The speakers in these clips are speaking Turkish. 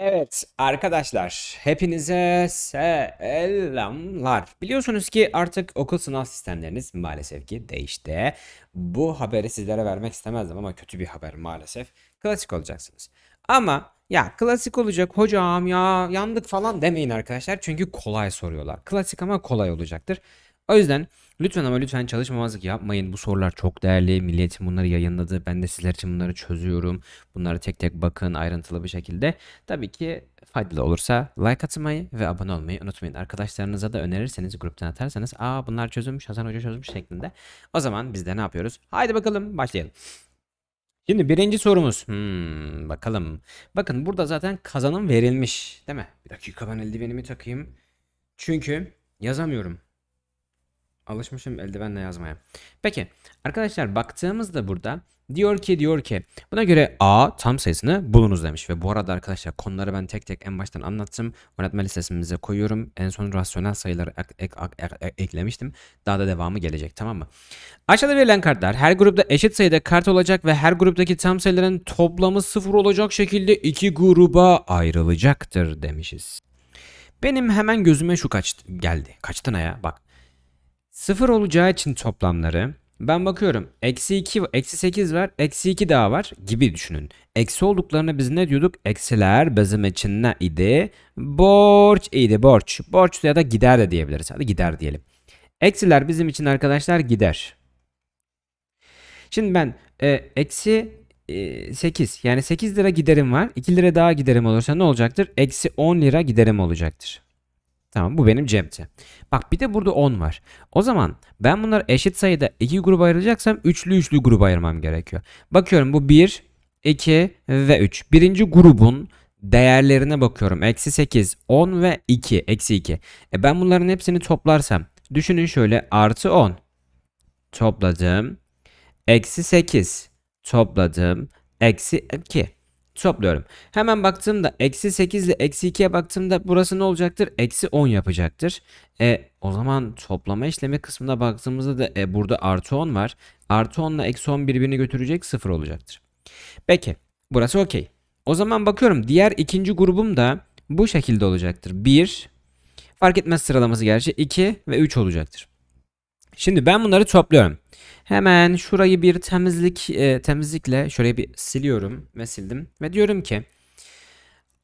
Evet arkadaşlar hepinize selamlar. Biliyorsunuz ki artık okul sınav sistemleriniz maalesef ki değişti. Bu haberi sizlere vermek istemezdim ama kötü bir haber maalesef. Klasik olacaksınız. Ama ya klasik olacak hocam ya yandık falan demeyin arkadaşlar. Çünkü kolay soruyorlar. Klasik ama kolay olacaktır. O yüzden lütfen ama lütfen çalışmamazlık yapmayın. Bu sorular çok değerli. Milliyetin bunları yayınladı. Ben de sizler için bunları çözüyorum. Bunları tek tek bakın ayrıntılı bir şekilde. Tabii ki faydalı olursa like atmayı ve abone olmayı unutmayın. Arkadaşlarınıza da önerirseniz gruptan atarsanız aa bunlar çözülmüş Hasan Hoca çözmüş şeklinde. O zaman biz de ne yapıyoruz? Haydi bakalım başlayalım. Şimdi birinci sorumuz. Hmm, bakalım. Bakın burada zaten kazanım verilmiş. Değil mi? Bir dakika ben eldivenimi takayım. Çünkü yazamıyorum. Alışmışım eldivenle yazmaya. Peki arkadaşlar baktığımızda burada diyor ki diyor ki buna göre A tam sayısını bulunuz demiş. Ve bu arada arkadaşlar konuları ben tek tek en baştan anlattım. Öğretmen listesimize koyuyorum. En son rasyonel sayıları ek- ek- ek- ek- eklemiştim. Daha da devamı gelecek tamam mı? Aşağıda verilen kartlar her grupta eşit sayıda kart olacak ve her gruptaki tam sayıların toplamı sıfır olacak şekilde iki gruba ayrılacaktır demişiz. Benim hemen gözüme şu kaç geldi. Kaçtı ne ya? Bak. Sıfır olacağı için toplamları ben bakıyorum. Eksi 2, eksi 8 var. Eksi 2 daha var gibi düşünün. Eksi olduklarına biz ne diyorduk? Eksiler bizim için ne idi? Borç idi borç. Borç ya da gider de diyebiliriz. Hadi gider diyelim. Eksiler bizim için arkadaşlar gider. Şimdi ben e, eksi e, 8 yani 8 lira giderim var. 2 lira daha giderim olursa ne olacaktır? Eksi 10 lira giderim olacaktır. Tamam bu benim cebimde. Bak bir de burada 10 var. O zaman ben bunları eşit sayıda iki gruba ayıracaksam üçlü üçlü gruba ayırmam gerekiyor. Bakıyorum bu 1, 2 ve 3. Birinci grubun değerlerine bakıyorum. Eksi 8, 10 ve 2. Eksi 2. E ben bunların hepsini toplarsam. Düşünün şöyle artı 10. Topladım. Eksi 8. Topladım. Eksi 2 topluyorum. Hemen baktığımda eksi 8 ile eksi 2'ye baktığımda burası ne olacaktır? Eksi 10 yapacaktır. E, o zaman toplama işlemi kısmına baktığımızda da e, burada artı 10 var. Artı 10 ile eksi 10 birbirini götürecek 0 olacaktır. Peki burası okey. O zaman bakıyorum diğer ikinci grubum da bu şekilde olacaktır. 1 fark etmez sıralaması gerçi 2 ve 3 olacaktır. Şimdi ben bunları topluyorum. Hemen şurayı bir temizlik e, temizlikle şurayı bir siliyorum ve sildim ve diyorum ki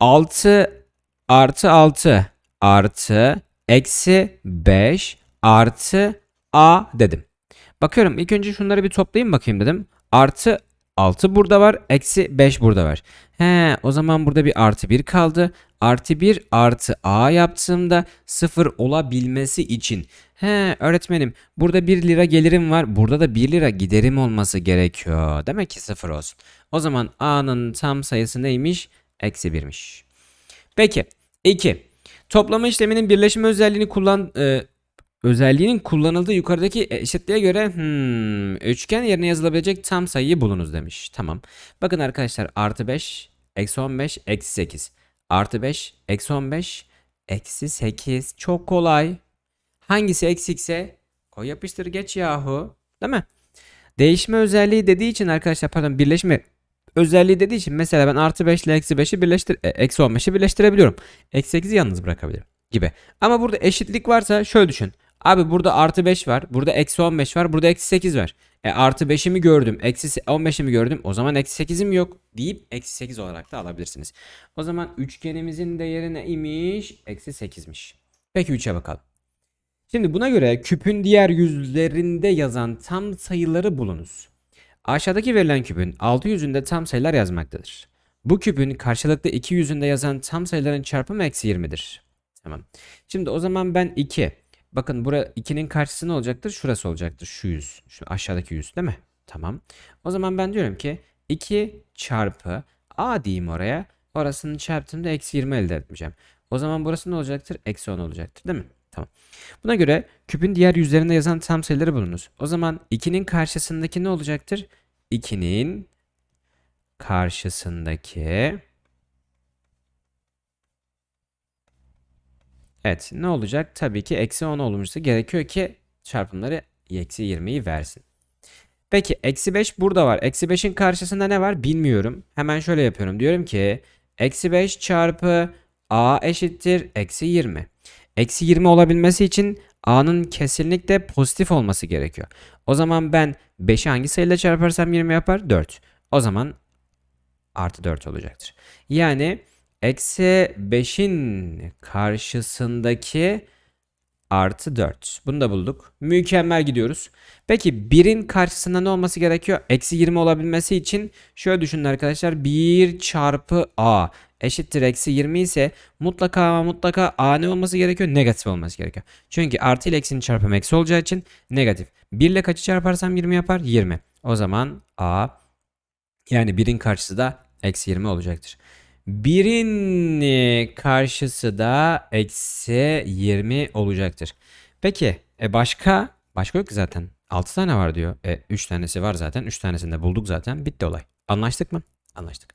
6 artı 6 artı eksi 5 artı a dedim. Bakıyorum ilk önce şunları bir toplayayım bakayım dedim. Artı 6 burada var. Eksi 5 burada var. He o zaman burada bir artı 1 kaldı. Artı 1 artı a yaptığımda 0 olabilmesi için. He öğretmenim burada 1 lira gelirim var. Burada da 1 lira giderim olması gerekiyor. Demek ki 0 olsun. O zaman a'nın tam sayısı neymiş? Eksi 1'miş. Peki 2. Toplama işleminin birleşme özelliğini kullan e, özelliğinin kullanıldığı yukarıdaki eşitliğe göre hmm, üçgen yerine yazılabilecek tam sayıyı bulunuz demiş. Tamam. Bakın arkadaşlar artı 5, eksi 15, eksi 8. Artı 5, eksi 15, eksi 8. Çok kolay. Hangisi eksikse koy yapıştır geç yahu. Değil mi? Değişme özelliği dediği için arkadaşlar pardon birleşme özelliği dediği için mesela ben artı 5 ile eksi 5'i birleştir e, eksi 15'i birleştirebiliyorum. Eksi 8'i yalnız bırakabilirim gibi. Ama burada eşitlik varsa şöyle düşün. Abi burada artı 5 var. Burada eksi 15 var. Burada eksi 8 var. E artı 5'imi gördüm. Eksi 15'imi gördüm. O zaman eksi 8'im yok deyip eksi 8 olarak da alabilirsiniz. O zaman üçgenimizin değeri neymiş? Eksi 8'miş. Peki 3'e bakalım. Şimdi buna göre küpün diğer yüzlerinde yazan tam sayıları bulunuz. Aşağıdaki verilen küpün altı yüzünde tam sayılar yazmaktadır. Bu küpün karşılıklı iki yüzünde yazan tam sayıların çarpımı eksi 20'dir. Tamam. Şimdi o zaman ben 2. Bakın bura 2'nin karşısı ne olacaktır? Şurası olacaktır. Şu yüz. Şu aşağıdaki yüz değil mi? Tamam. O zaman ben diyorum ki 2 çarpı a diyeyim oraya. Orasını çarptığımda eksi 20 elde etmeyeceğim. O zaman burası ne olacaktır? Eksi 10 olacaktır değil mi? Tamam. Buna göre küpün diğer yüzlerinde yazan tam sayıları bulunuz. O zaman 2'nin karşısındaki ne olacaktır? 2'nin karşısındaki Evet ne olacak? Tabii ki eksi 10 olmuşsa gerekiyor ki çarpımları eksi 20'yi versin. Peki eksi 5 burada var. Eksi 5'in karşısında ne var bilmiyorum. Hemen şöyle yapıyorum. Diyorum ki Eksi 5 çarpı a eşittir eksi 20. Eksi 20 olabilmesi için a'nın kesinlikle pozitif olması gerekiyor. O zaman ben 5'i hangi sayıyla çarparsam 20 yapar? 4. O zaman artı 4 olacaktır. Yani eksi 5'in karşısındaki artı 4. Bunu da bulduk. Mükemmel gidiyoruz. Peki 1'in karşısında ne olması gerekiyor? Eksi 20 olabilmesi için şöyle düşünün arkadaşlar. 1 çarpı a eşittir eksi 20 ise mutlaka ama mutlaka a ne olması gerekiyor? Negatif olması gerekiyor. Çünkü artı ile eksinin çarpımı eksi olacağı için negatif. 1 ile kaçı çarparsam 20 yapar? 20. O zaman a yani 1'in karşısı da eksi 20 olacaktır. 1'in e, karşısı da eksi 20 olacaktır. Peki e başka? Başka yok ki zaten. 6 tane var diyor. E 3 tanesi var zaten. 3 tanesini de bulduk zaten. Bitti olay. Anlaştık mı? Anlaştık.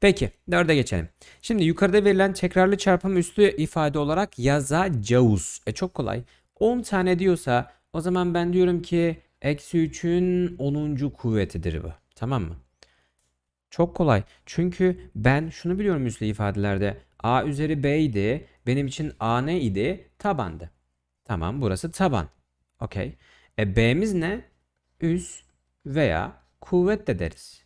Peki 4'e geçelim. Şimdi yukarıda verilen tekrarlı çarpım üstü ifade olarak yazacağız. E çok kolay. 10 tane diyorsa o zaman ben diyorum ki eksi 3'ün 10. kuvvetidir bu. Tamam mı? Çok kolay. Çünkü ben şunu biliyorum üslü ifadelerde. A üzeri B idi. Benim için A ne idi? Tabandı. Tamam burası taban. Okey. E B'miz ne? Üs veya kuvvet de deriz.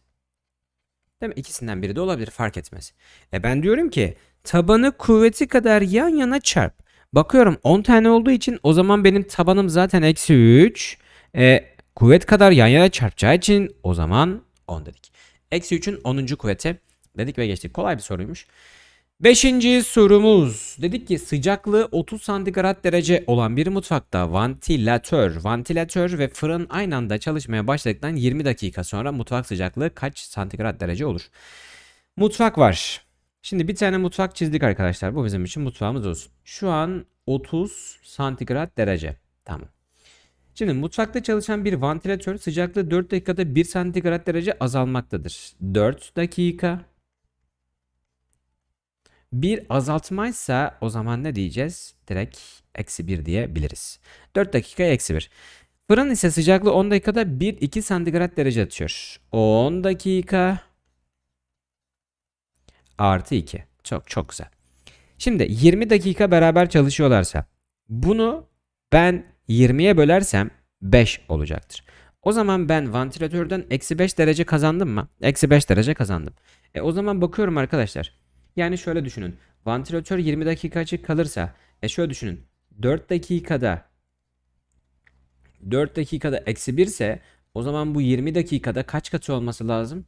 Değil mi? İkisinden biri de olabilir fark etmez. E ben diyorum ki tabanı kuvveti kadar yan yana çarp. Bakıyorum 10 tane olduğu için o zaman benim tabanım zaten eksi 3. E, kuvvet kadar yan yana çarpacağı için o zaman 10 dedik. Eksi 3'ün 10. kuvveti dedik ve geçtik. Kolay bir soruymuş. Beşinci sorumuz. Dedik ki sıcaklığı 30 santigrat derece olan bir mutfakta vantilatör, vantilatör ve fırın aynı anda çalışmaya başladıktan 20 dakika sonra mutfak sıcaklığı kaç santigrat derece olur? Mutfak var. Şimdi bir tane mutfak çizdik arkadaşlar. Bu bizim için mutfağımız olsun. Şu an 30 santigrat derece. Tamam. Şimdi mutfakta çalışan bir vantilatör sıcaklığı 4 dakikada 1 santigrat derece azalmaktadır. 4 dakika. Bir azaltmaysa o zaman ne diyeceğiz? Direkt eksi 1 diyebiliriz. 4 dakika eksi 1. Fırın ise sıcaklığı 10 dakikada 1-2 santigrat derece atıyor. 10 dakika artı 2. Çok çok güzel. Şimdi 20 dakika beraber çalışıyorlarsa bunu ben 20'ye bölersem 5 olacaktır. O zaman ben vantilatörden eksi 5 derece kazandım mı? Eksi 5 derece kazandım. E o zaman bakıyorum arkadaşlar. Yani şöyle düşünün. Vantilatör 20 dakika açık kalırsa. E şöyle düşünün. 4 dakikada 4 dakikada eksi 1 ise o zaman bu 20 dakikada kaç katı olması lazım?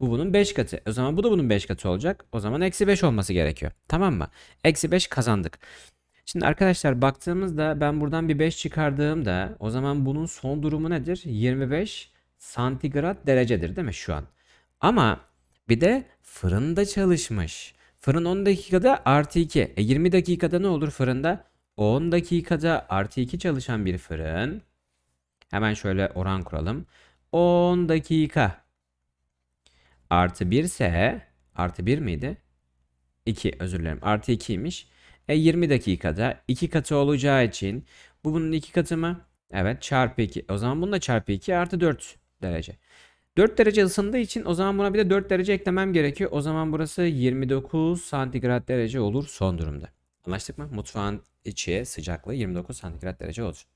Bu bunun 5 katı. O zaman bu da bunun 5 katı olacak. O zaman eksi 5 olması gerekiyor. Tamam mı? Eksi 5 kazandık. Şimdi arkadaşlar baktığımızda ben buradan bir 5 çıkardığımda o zaman bunun son durumu nedir? 25 santigrat derecedir değil mi şu an? Ama bir de fırında çalışmış. Fırın 10 dakikada artı 2. E 20 dakikada ne olur fırında? 10 dakikada artı 2 çalışan bir fırın. Hemen şöyle oran kuralım. 10 dakika artı 1 ise artı 1 miydi? 2 özür dilerim. Artı 2'ymiş. E 20 dakikada 2 katı olacağı için bu bunun 2 katı mı? Evet çarpı 2. O zaman bunu da çarpı 2 artı 4 derece. 4 derece ısındığı için o zaman buna bir de 4 derece eklemem gerekiyor. O zaman burası 29 santigrat derece olur son durumda. Anlaştık mı? Mutfağın içi sıcaklığı 29 santigrat derece olur.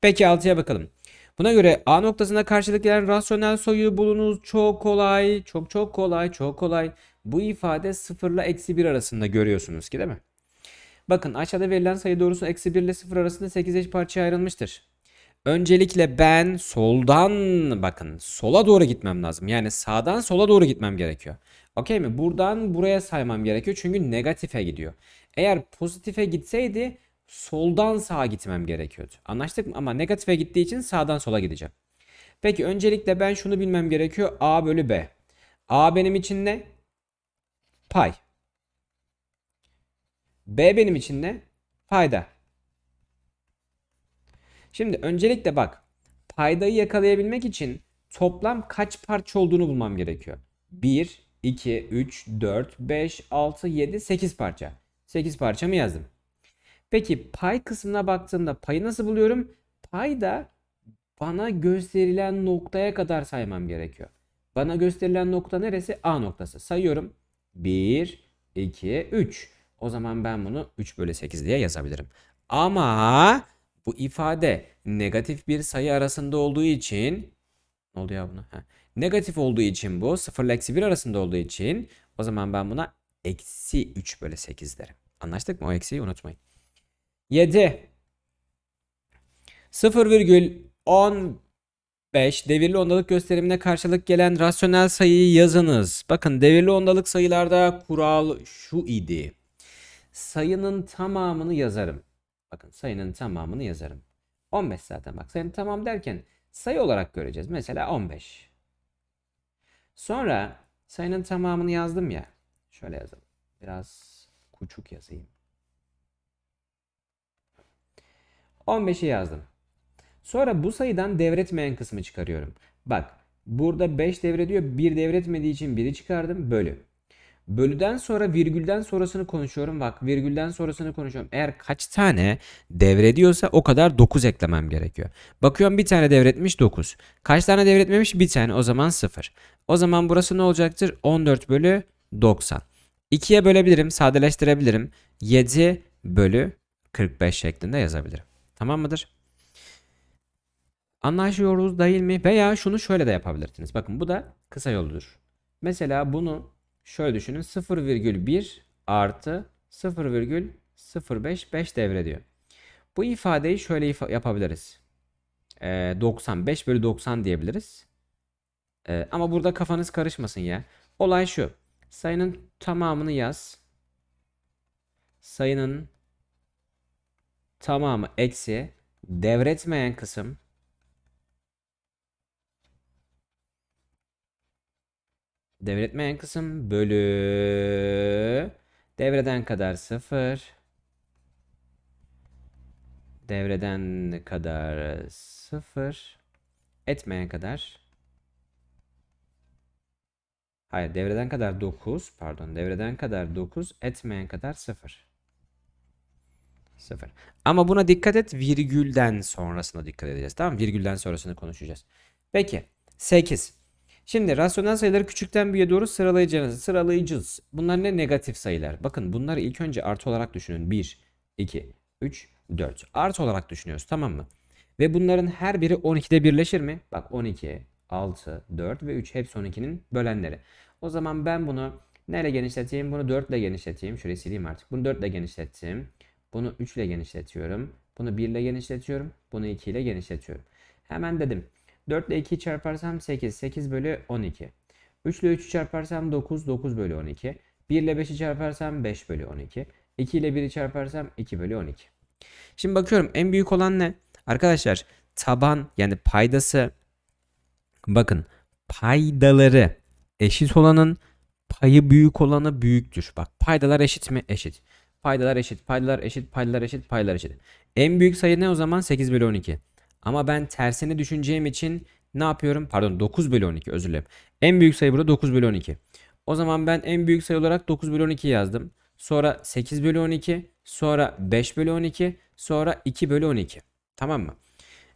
Peki 6'ya bakalım. Buna göre A noktasına karşılık gelen rasyonel sayı bulunuz. Çok kolay. Çok çok kolay. Çok kolay. Bu ifade 0 ile eksi 1 arasında görüyorsunuz ki değil mi? Bakın aşağıda verilen sayı doğrusu eksi 1 ile 0 arasında 8 eş parçaya ayrılmıştır. Öncelikle ben soldan bakın sola doğru gitmem lazım. Yani sağdan sola doğru gitmem gerekiyor. Okey mi? Buradan buraya saymam gerekiyor çünkü negatife gidiyor. Eğer pozitife gitseydi soldan sağa gitmem gerekiyordu. Anlaştık mı? Ama negatife gittiği için sağdan sola gideceğim. Peki öncelikle ben şunu bilmem gerekiyor. A bölü B. A benim için ne? Pay. B benim için ne? Payda. Şimdi öncelikle bak. Paydayı yakalayabilmek için toplam kaç parça olduğunu bulmam gerekiyor. 1, 2, 3, 4, 5, 6, 7, 8 parça. 8 parça mı yazdım? Peki pay kısmına baktığımda payı nasıl buluyorum? Payda bana gösterilen noktaya kadar saymam gerekiyor. Bana gösterilen nokta neresi? A noktası. Sayıyorum. 1, 2, 3. O zaman ben bunu 3 bölü 8 diye yazabilirim. Ama bu ifade negatif bir sayı arasında olduğu için ne oldu ya buna? Ha. Negatif olduğu için bu 0 ile eksi 1 arasında olduğu için o zaman ben buna eksi 3 bölü 8 derim. Anlaştık mı? O eksiyi unutmayın. 7 0,15 devirli ondalık gösterimine karşılık gelen rasyonel sayıyı yazınız. Bakın devirli ondalık sayılarda kural şu idi. Sayının tamamını yazarım. Bakın sayının tamamını yazarım. 15 zaten bak sayının tamam derken sayı olarak göreceğiz. Mesela 15. Sonra sayının tamamını yazdım ya. Şöyle yazalım. Biraz küçük yazayım. 15'i yazdım. Sonra bu sayıdan devretmeyen kısmı çıkarıyorum. Bak burada 5 devrediyor. 1 devretmediği için 1'i çıkardım. Bölü. Bölüden sonra virgülden sonrasını konuşuyorum. Bak virgülden sonrasını konuşuyorum. Eğer kaç tane devrediyorsa o kadar 9 eklemem gerekiyor. Bakıyorum bir tane devretmiş 9. Kaç tane devretmemiş? Bir tane. O zaman 0. O zaman burası ne olacaktır? 14 bölü 90. 2'ye bölebilirim. Sadeleştirebilirim. 7 bölü 45 şeklinde yazabilirim. Tamam mıdır? Anlaşıyoruz değil mi? Veya şunu şöyle de yapabilirsiniz. Bakın bu da kısa yoludur. Mesela bunu şöyle düşünün. 0,1 artı 0,055 5 devrediyor. Bu ifadeyi şöyle ifa- yapabiliriz. Ee, 95 bölü 90 diyebiliriz. Ee, ama burada kafanız karışmasın ya. Olay şu. Sayının tamamını yaz. Sayının tamamı eksi devretmeyen kısım devretmeyen kısım bölü devreden kadar 0 devreden kadar 0 etmeyen kadar. Hayır devreden kadar 9 pardon devreden kadar 9 etmeyen kadar 0 0 ama buna dikkat et virgülden sonrasına dikkat edeceğiz tamam virgülden sonrasını konuşacağız. Peki 8 Şimdi rasyonel sayıları küçükten büyüğe doğru sıralayacağız. Sıralayacağız. Bunlar ne? Negatif sayılar. Bakın bunları ilk önce artı olarak düşünün. 1, 2, 3, 4. Artı olarak düşünüyoruz tamam mı? Ve bunların her biri 12'de birleşir mi? Bak 12, 6, 4 ve 3 hepsi 12'nin bölenleri. O zaman ben bunu neyle genişleteyim? Bunu 4 ile genişleteyim. Şurayı sileyim artık. Bunu 4 ile genişlettim. Bunu 3 ile genişletiyorum. Bunu 1 ile genişletiyorum. Bunu 2 ile genişletiyorum. Hemen dedim. 4 ile 2'yi çarparsam 8. 8 bölü 12. 3 ile 3'ü çarparsam 9. 9 bölü 12. 1 ile 5'i çarparsam 5 bölü 12. 2 ile 1'i çarparsam 2 bölü 12. Şimdi bakıyorum en büyük olan ne? Arkadaşlar taban yani paydası bakın paydaları eşit olanın payı büyük olanı büyüktür. Bak paydalar eşit mi? Eşit. Paydalar eşit, paydalar eşit, paydalar eşit, paydalar eşit. En büyük sayı ne o zaman? 8 bölü 12. Ama ben tersini düşüneceğim için ne yapıyorum? Pardon 9 bölü 12 özür dilerim. En büyük sayı burada 9 bölü 12. O zaman ben en büyük sayı olarak 9 bölü 12 yazdım. Sonra 8 bölü 12. Sonra 5 bölü 12. Sonra 2 bölü 12. Tamam mı?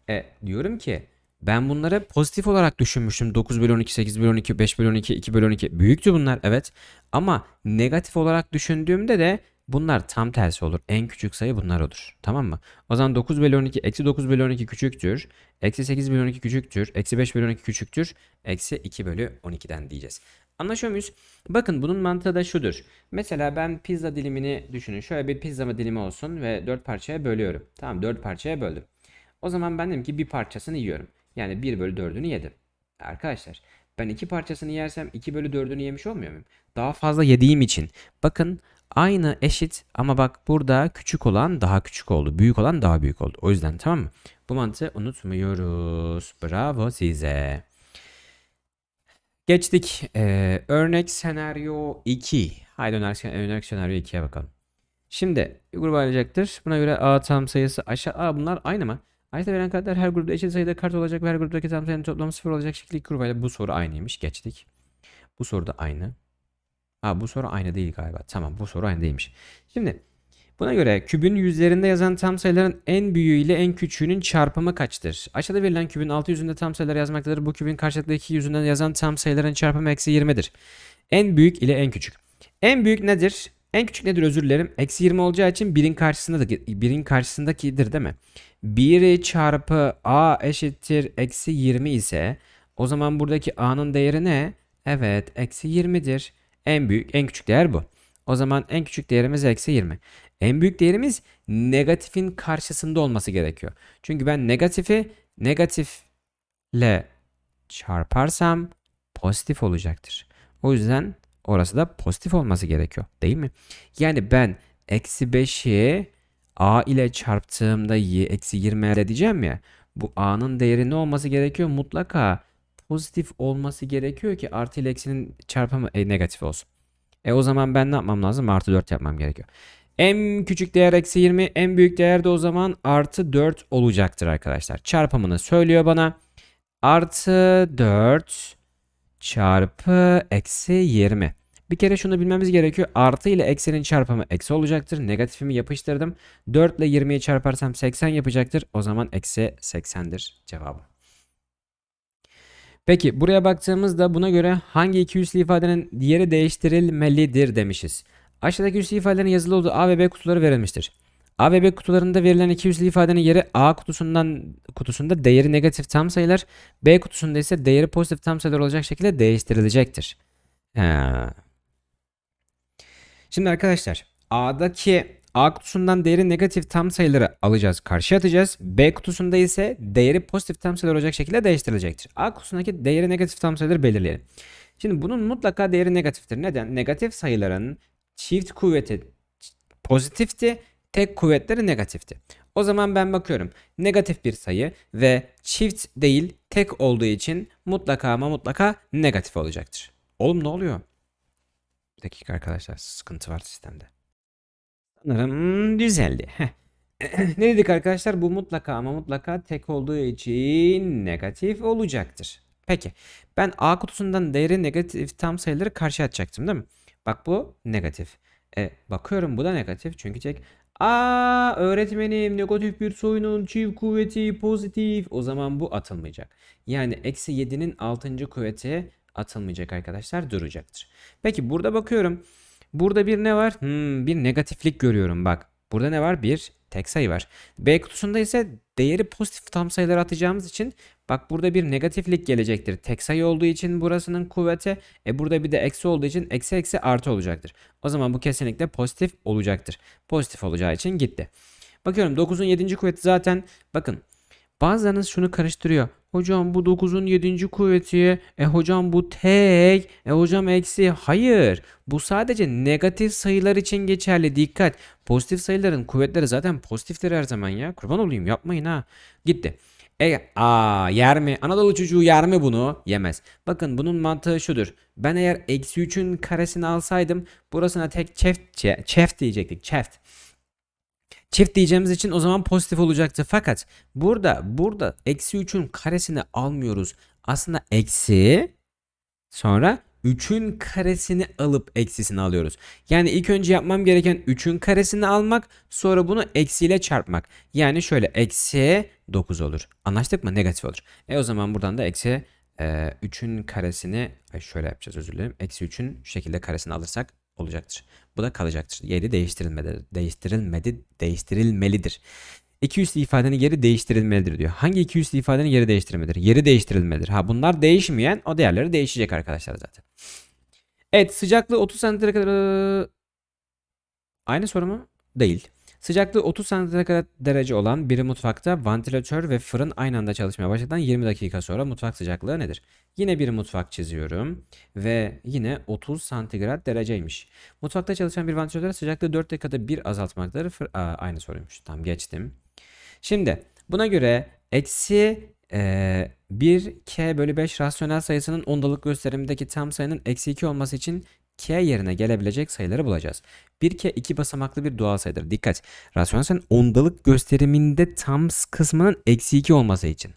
E, diyorum ki ben bunları pozitif olarak düşünmüştüm. 9 bölü 12, 8 bölü 12, 5 bölü 12, 2 bölü 12. Büyüktü bunlar evet. Ama negatif olarak düşündüğümde de Bunlar tam tersi olur. En küçük sayı bunlar olur. Tamam mı? O zaman 9 bölü 12 eksi 9 bölü 12 küçüktür. Eksi 8 bölü 12 küçüktür. Eksi 5 bölü 12 küçüktür. Eksi 2 bölü 12'den diyeceğiz. Anlaşıyor muyuz? Bakın bunun mantığı da şudur. Mesela ben pizza dilimini düşünün. Şöyle bir pizza dilimi olsun ve 4 parçaya bölüyorum. Tamam 4 parçaya böldüm. O zaman ben dedim ki bir parçasını yiyorum. Yani 1 bölü 4'ünü yedim. Arkadaşlar ben iki parçasını yersem 2 bölü 4'ünü yemiş olmuyor muyum? Daha fazla yediğim için. Bakın Aynı eşit ama bak burada küçük olan daha küçük oldu. Büyük olan daha büyük oldu. O yüzden tamam mı? Bu mantığı unutmuyoruz. Bravo size. Geçtik. Ee, örnek senaryo 2. Haydi örnek, örnek senaryo 2'ye bakalım. Şimdi bir grup alacaktır. Buna göre A tam sayısı aşağı. Aa bunlar aynı mı? Ayrıca verilen kartlar her grupta eşit sayıda kart olacak ve her gruptaki tam sayının toplamı sıfır olacak şekilde iki grupayla bu soru aynıymış. Geçtik. Bu soru da aynı. Ha bu soru aynı değil galiba. Tamam bu soru aynı değilmiş. Şimdi buna göre kübün yüzlerinde yazan tam sayıların en büyüğü ile en küçüğünün çarpımı kaçtır? Aşağıda verilen kübün altı yüzünde tam sayılar yazmaktadır. Bu kübün karşılıklı iki yüzünden yazan tam sayıların çarpımı eksi 20'dir. En büyük ile en küçük. En büyük nedir? En küçük nedir özür dilerim. Eksi 20 olacağı için 1'in karşısında birin karşısındakidir değil mi? 1 çarpı a eşittir eksi 20 ise o zaman buradaki a'nın değeri ne? Evet eksi 20'dir. En büyük en küçük değer bu. O zaman en küçük değerimiz eksi 20. En büyük değerimiz negatifin karşısında olması gerekiyor. Çünkü ben negatifi negatifle çarparsam pozitif olacaktır. O yüzden orası da pozitif olması gerekiyor değil mi? Yani ben eksi 5'i a ile çarptığımda y eksi 20 elde edeceğim ya. Bu a'nın değeri ne olması gerekiyor? Mutlaka pozitif olması gerekiyor ki artı ile eksinin çarpımı e, negatif olsun. E o zaman ben ne yapmam lazım? Artı 4 yapmam gerekiyor. En küçük değer eksi 20, en büyük değer de o zaman artı 4 olacaktır arkadaşlar. Çarpımını söylüyor bana. Artı 4 çarpı eksi 20. Bir kere şunu bilmemiz gerekiyor. Artı ile eksinin çarpımı eksi olacaktır. Negatifimi yapıştırdım. 4 ile 20'yi çarparsam 80 yapacaktır. O zaman eksi 80'dir cevabım. Peki buraya baktığımızda buna göre hangi iki üslü ifadenin diğeri değiştirilmelidir demişiz. Aşağıdaki üslü ifadelerin yazılı olduğu A ve B kutuları verilmiştir. A ve B kutularında verilen iki üslü ifadenin yeri A kutusundan kutusunda değeri negatif tam sayılar, B kutusunda ise değeri pozitif tam sayılar olacak şekilde değiştirilecektir. Ha. Şimdi arkadaşlar A'daki A kutusundan değeri negatif tam sayıları alacağız, karşı atacağız. B kutusunda ise değeri pozitif tam sayılar olacak şekilde değiştirilecektir. A kutusundaki değeri negatif tam sayıları belirleyelim. Şimdi bunun mutlaka değeri negatiftir. Neden? Negatif sayıların çift kuvveti pozitifti, tek kuvvetleri negatifti. O zaman ben bakıyorum. Negatif bir sayı ve çift değil tek olduğu için mutlaka ama mutlaka negatif olacaktır. Oğlum ne oluyor? Bir dakika arkadaşlar sıkıntı var sistemde. Sanırım düzeldi. ne dedik arkadaşlar? Bu mutlaka ama mutlaka tek olduğu için negatif olacaktır. Peki ben A kutusundan değeri negatif tam sayıları karşı atacaktım değil mi? Bak bu negatif. E, bakıyorum bu da negatif çünkü tek Aa öğretmenim negatif bir sayının çift kuvveti pozitif. O zaman bu atılmayacak. Yani eksi 7'nin 6. kuvveti atılmayacak arkadaşlar duracaktır. Peki burada bakıyorum. Burada bir ne var? Hmm, bir negatiflik görüyorum bak. Burada ne var? Bir tek sayı var. B kutusunda ise değeri pozitif tam sayıları atacağımız için bak burada bir negatiflik gelecektir. Tek sayı olduğu için burasının kuvveti. E burada bir de eksi olduğu için eksi eksi artı olacaktır. O zaman bu kesinlikle pozitif olacaktır. Pozitif olacağı için gitti. Bakıyorum 9'un 7. kuvveti zaten bakın bazılarınız şunu karıştırıyor. Hocam bu 9'un 7. kuvveti. E hocam bu tek. E hocam eksi. Hayır. Bu sadece negatif sayılar için geçerli. Dikkat. Pozitif sayıların kuvvetleri zaten pozitiftir her zaman ya. Kurban olayım yapmayın ha. Gitti. E, aa yer mi? Anadolu çocuğu yer mi bunu? Yemez. Bakın bunun mantığı şudur. Ben eğer eksi 3'ün karesini alsaydım burasına tek çeft, çeft diyecektik. Çeft. Çift diyeceğimiz için o zaman pozitif olacaktı. Fakat burada burada eksi 3'ün karesini almıyoruz. Aslında eksi sonra 3'ün karesini alıp eksisini alıyoruz. Yani ilk önce yapmam gereken 3'ün karesini almak sonra bunu eksiyle çarpmak. Yani şöyle eksi 9 olur. Anlaştık mı? Negatif olur. E o zaman buradan da eksi e, 3'ün karesini şöyle yapacağız özür dilerim. Eksi 3'ün şu şekilde karesini alırsak olacaktır. Bu da kalacaktır. Yeri değiştirilmedi, değiştirilmedi, değiştirilmelidir. İki üslü ifadenin yeri değiştirilmelidir diyor. Hangi iki üslü ifadenin yeri değiştirilmelidir? Yeri değiştirilmelidir. Ha bunlar değişmeyen o değerleri değişecek arkadaşlar zaten. Evet sıcaklığı 30 santigrat kadar aynı soru mu? Değil. Sıcaklığı 30 santigrat derece olan bir mutfakta vantilatör ve fırın aynı anda çalışmaya başladıktan 20 dakika sonra mutfak sıcaklığı nedir? Yine bir mutfak çiziyorum ve yine 30 santigrat dereceymiş. Mutfakta çalışan bir vantilatör sıcaklığı 4 dakikada bir azaltmaktadır. Fır Aa, aynı soruymuş. Tam geçtim. Şimdi buna göre eksi e, 1k bölü 5 rasyonel sayısının ondalık gösterimindeki tam sayının eksi 2 olması için k yerine gelebilecek sayıları bulacağız. 1k iki basamaklı bir doğal sayıdır. Dikkat. Rasyonel sayının ondalık gösteriminde tam kısmının eksi 2 olması için.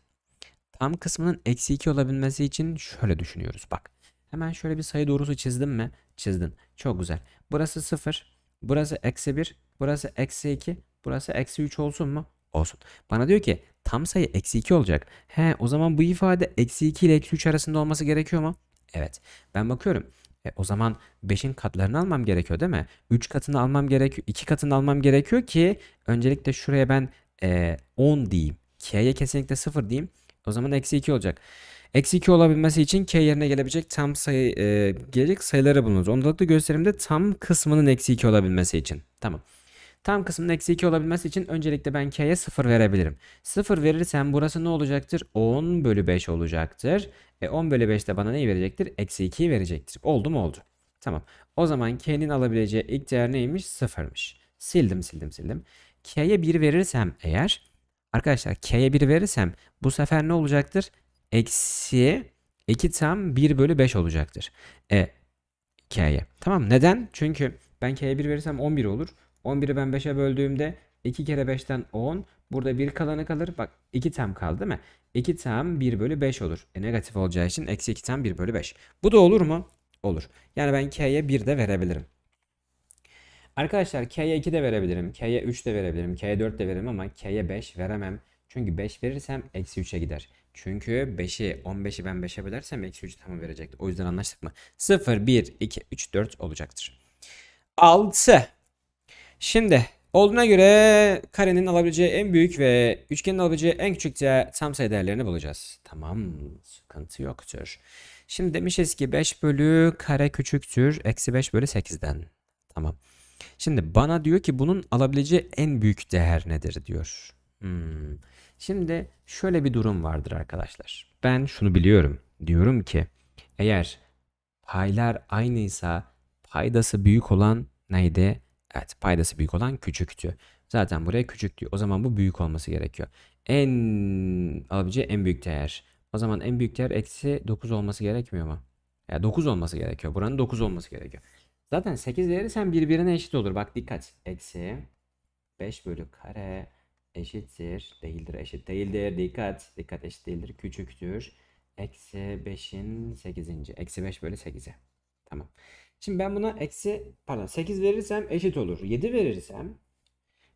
Tam kısmının eksi 2 olabilmesi için şöyle düşünüyoruz. Bak. Hemen şöyle bir sayı doğrusu çizdim mi? Çizdin. Çok güzel. Burası 0. Burası eksi 1. Burası eksi 2. Burası eksi 3 olsun mu? Olsun. Bana diyor ki tam sayı eksi 2 olacak. He o zaman bu ifade eksi 2 ile eksi 3 arasında olması gerekiyor mu? Evet. Ben bakıyorum. E, o zaman 5'in katlarını almam gerekiyor değil mi? 3 katını almam gerekiyor. 2 katını almam gerekiyor ki öncelikle şuraya ben e, 10 diyeyim. K'ye kesinlikle 0 diyeyim. O zaman eksi 2 olacak. Eksi 2 olabilmesi için K yerine gelebilecek tam sayı e, gelecek sayıları bulunuz. Ondalıklı gösterimde tam kısmının eksi 2 olabilmesi için. Tamam. Tam kısmının eksi 2 olabilmesi için öncelikle ben K'ye 0 verebilirim. 0 verirsem burası ne olacaktır? 10 bölü 5 olacaktır. E 10 bölü 5 de bana neyi verecektir? Eksi 2'yi verecektir. Oldu mu oldu. Tamam. O zaman K'nin alabileceği ilk değer neymiş? 0'mış. Sildim sildim sildim. K'ye 1 verirsem eğer arkadaşlar K'ye 1 verirsem bu sefer ne olacaktır? Eksi 2 tam 1 bölü 5 olacaktır. E K'ye. Tamam neden? Çünkü ben K'ye 1 verirsem 11 olur. 11'i ben 5'e böldüğümde 2 kere 5'ten 10. Burada 1 kalanı kalır. Bak 2 tam kaldı değil mi? 2 tam 1 bölü 5 olur. E negatif olacağı için eksi 2 tam 1 bölü 5. Bu da olur mu? Olur. Yani ben K'ye 1 de verebilirim. Arkadaşlar K'ye 2 de verebilirim. K'ye 3 de verebilirim. K'ye 4 de veririm ama K'ye 5 veremem. Çünkü 5 verirsem eksi 3'e gider. Çünkü 5'i 15'i ben 5'e bölersem eksi 3'ü tamam verecekti. O yüzden anlaştık mı? 0, 1, 2, 3, 4 olacaktır. 6. Şimdi olduğuna göre karenin alabileceği en büyük ve üçgenin alabileceği en küçük de- tam sayı değerlerini bulacağız. Tamam, sıkıntı yoktur. Şimdi demişiz ki 5 bölü kare küçüktür. Eksi 5 bölü 8'den. Tamam. Şimdi bana diyor ki bunun alabileceği en büyük değer nedir diyor. Hmm. Şimdi şöyle bir durum vardır arkadaşlar. Ben şunu biliyorum. Diyorum ki eğer paylar aynıysa paydası büyük olan neydi? Evet paydası büyük olan küçüktü. Zaten buraya küçük. O zaman bu büyük olması gerekiyor. En alabileceği en büyük değer. O zaman en büyük değer eksi 9 olması gerekmiyor mu? Ya 9 olması gerekiyor. Buranın 9 olması gerekiyor. Zaten 8 verirsen birbirine eşit olur. Bak dikkat. Eksi 5 bölü kare eşittir. Değildir eşit değildir. Dikkat. Dikkat eşit değildir. Küçüktür. Eksi 5'in 8. Eksi 5 bölü 8'e. Tamam. Şimdi ben buna eksi pardon 8 verirsem eşit olur. 7 verirsem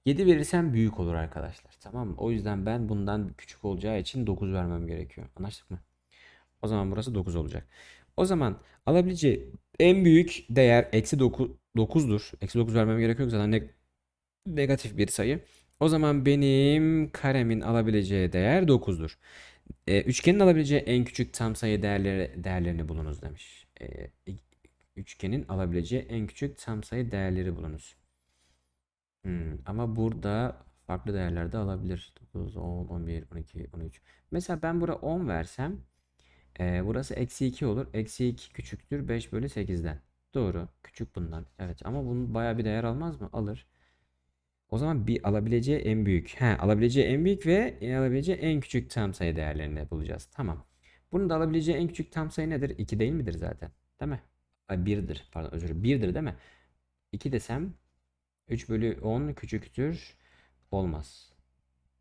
7 verirsem büyük olur arkadaşlar. Tamam mı? O yüzden ben bundan küçük olacağı için 9 vermem gerekiyor. Anlaştık mı? O zaman burası 9 olacak. O zaman alabileceği en büyük değer eksi 9, 9'dur. Eksi 9 vermem gerek yok zaten ne- negatif bir sayı. O zaman benim karemin alabileceği değer 9'dur. E, üçgenin alabileceği en küçük tam sayı değerleri, değerlerini bulunuz demiş. E, üçgenin alabileceği en küçük tam sayı değerleri bulunuz. Hmm, ama burada farklı değerler de alabilir. 9, 10, 11, 12, 13. Mesela ben buraya 10 versem ee, burası eksi 2 olur. Eksi 2 küçüktür 5 bölü 8'den. Doğru. Küçük bundan. Evet ama bunun bayağı bir değer almaz mı? Alır. O zaman bir alabileceği en büyük. He, alabileceği en büyük ve alabileceği en küçük tam sayı değerlerini bulacağız. Tamam. Bunun da alabileceği en küçük tam sayı nedir? 2 değil midir zaten? Değil mi? Ay 1'dir. Pardon özür dilerim. 1'dir değil mi? 2 desem 3 bölü 10 küçüktür. Olmaz.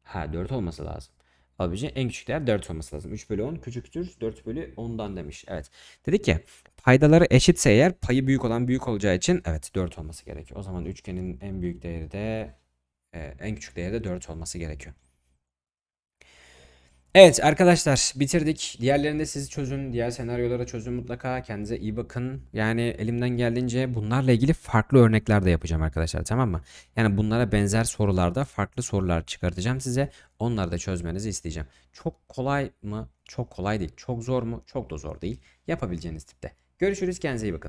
Ha 4 olması lazım. Alabileceği en küçük değer 4 olması lazım. 3 bölü 10 küçüktür 4 bölü 10'dan demiş. Evet. Dedik ki paydaları eşitse eğer payı büyük olan büyük olacağı için evet 4 olması gerekiyor. O zaman üçgenin en büyük değeri de e, en küçük değeri de 4 olması gerekiyor. Evet arkadaşlar bitirdik. Diğerlerinde siz çözün. Diğer senaryolara çözün mutlaka. Kendinize iyi bakın. Yani elimden geldiğince bunlarla ilgili farklı örnekler de yapacağım arkadaşlar tamam mı? Yani bunlara benzer sorularda farklı sorular çıkartacağım size. Onları da çözmenizi isteyeceğim. Çok kolay mı? Çok kolay değil. Çok zor mu? Çok da zor değil. Yapabileceğiniz tipte. Görüşürüz. Kendinize iyi bakın.